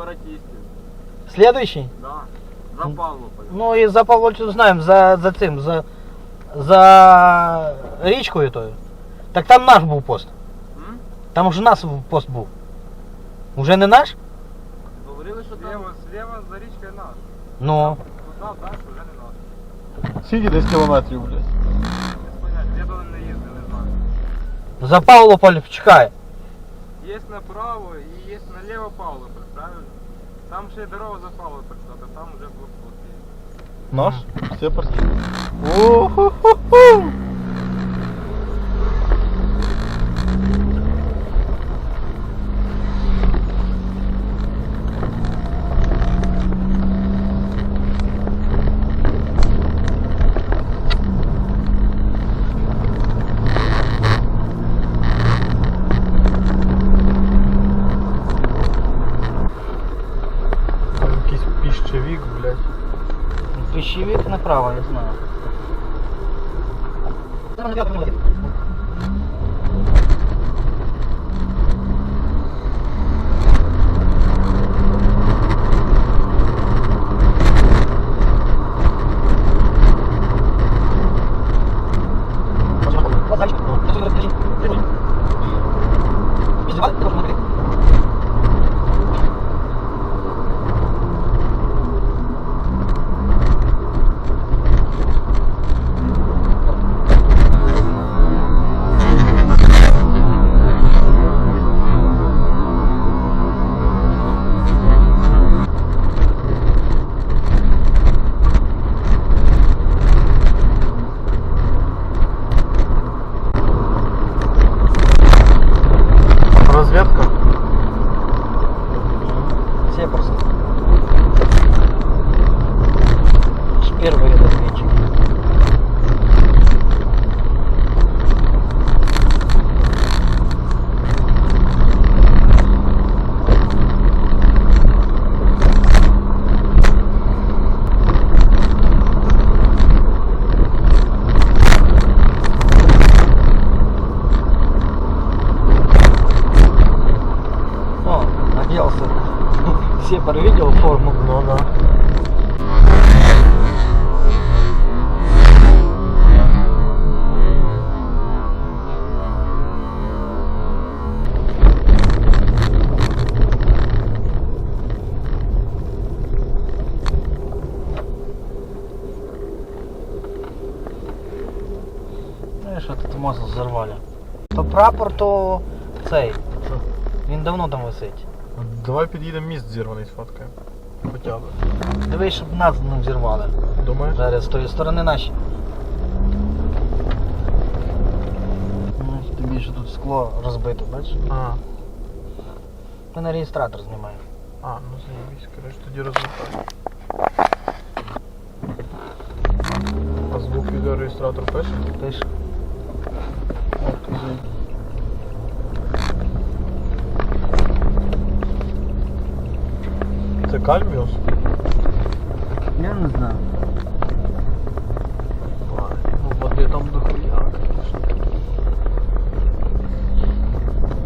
сепаратистів. Следующий? Да. За Павлополь. Ну і за Павловичу знаємо, за, за цим, за, за річкою тою. Так там наш був пост. М? Там вже нас пост був. Уже не наш? Говорили, що там... Слева, слева за річкою наш. Ну. Туди далі вже не наш. Скільки десь кілометрів, блядь? Без поняття. Я туди не їздив, не знаю. За Павлополь чекає. Є направо і є наліво Павлополь, правильно? Там ще дорога за Павлополь, а там вже блокпост є. Наш? Сепарський. О-ху-ху-ху! Там піщевік, блядь. Пищевик направо, я знаю. Сепар видел форму? Ну да. Що тут взорвали. То прапор, то цей. Він давно там висить. Давай під'їдемо міст зірваний сфоткаємо. Хоча б. Дивись, щоб нас не взірвали. Думаєш? Зараз з тої сторони наші. Ну, Тобі що тут скло розбито, бачиш? А, Ми на реєстратор знімаємо. а, ну заєбісь, коротше, тоді розвертай. А звук відеореєстратор пише? Пиш. Це кальміус? Я не знаю. Ну, води там дохуя, конечно.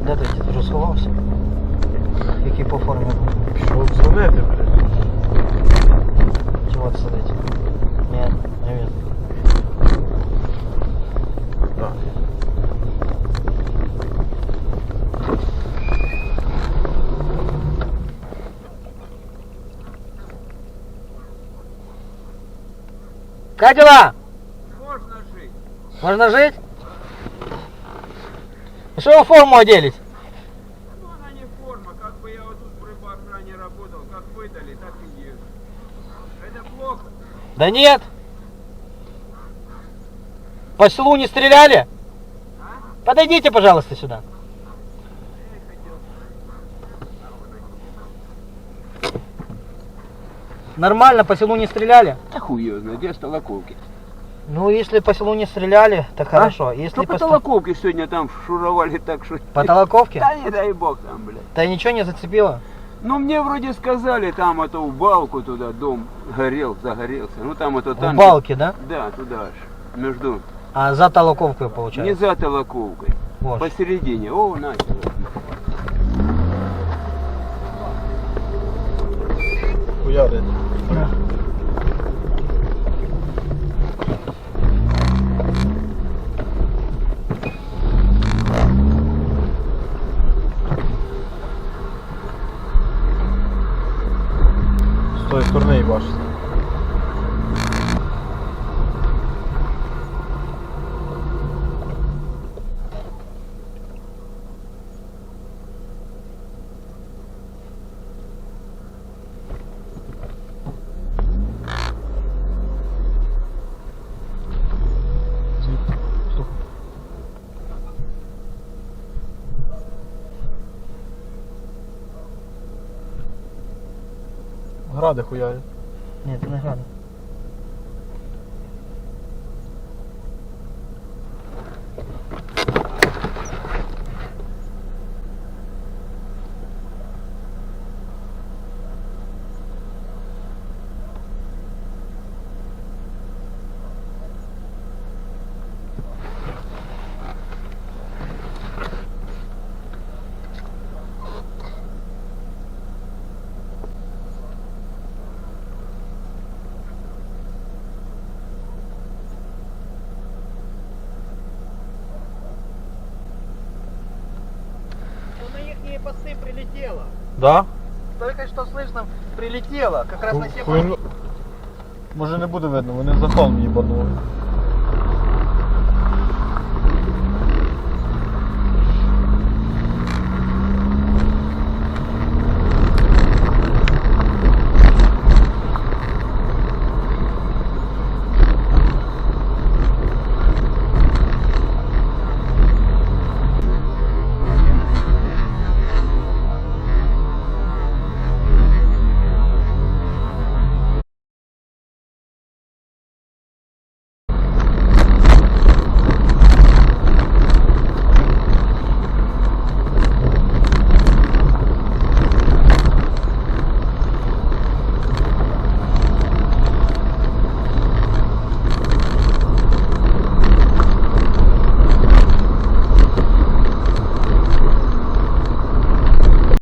Де ти дід вже сховався? Який по формі був? Пішов дзвонити, блядь. Чого це сидить? Ні, не він. Так. Как дела? Можна жити. Можно жить? Что вы форму оделись? Ну, она не форма. Как бы я вот тут при охране работал, как выдали, так и езжу. Это плохо. Да нет. По селу не стреляли? Подойдите, пожалуйста, сюда. Нормально, по селу не стреляли? Да хуй его знает, где столоковки? Ну, если по селу не стреляли, то хорошо. Если Ну, по, по толоковке сегодня там шуровали так, что... по толоковке, Да не дай бог там, блядь. то ничего не зацепило? Ну, мне вроде сказали, там, а то в балку туда дом горел, загорелся. Ну, там это В танки. балке, да? Да, туда ж. Между. А за толоковкой Не получается? за толоковкой. Вот. Посередине. О, начал. хуярить. З Гради хуярять. Ні, це не града. Прилетело. Да? Только что слышно, прилетело. Как раз на те Хуйну- Може не буде видно, вони за холм їбанули.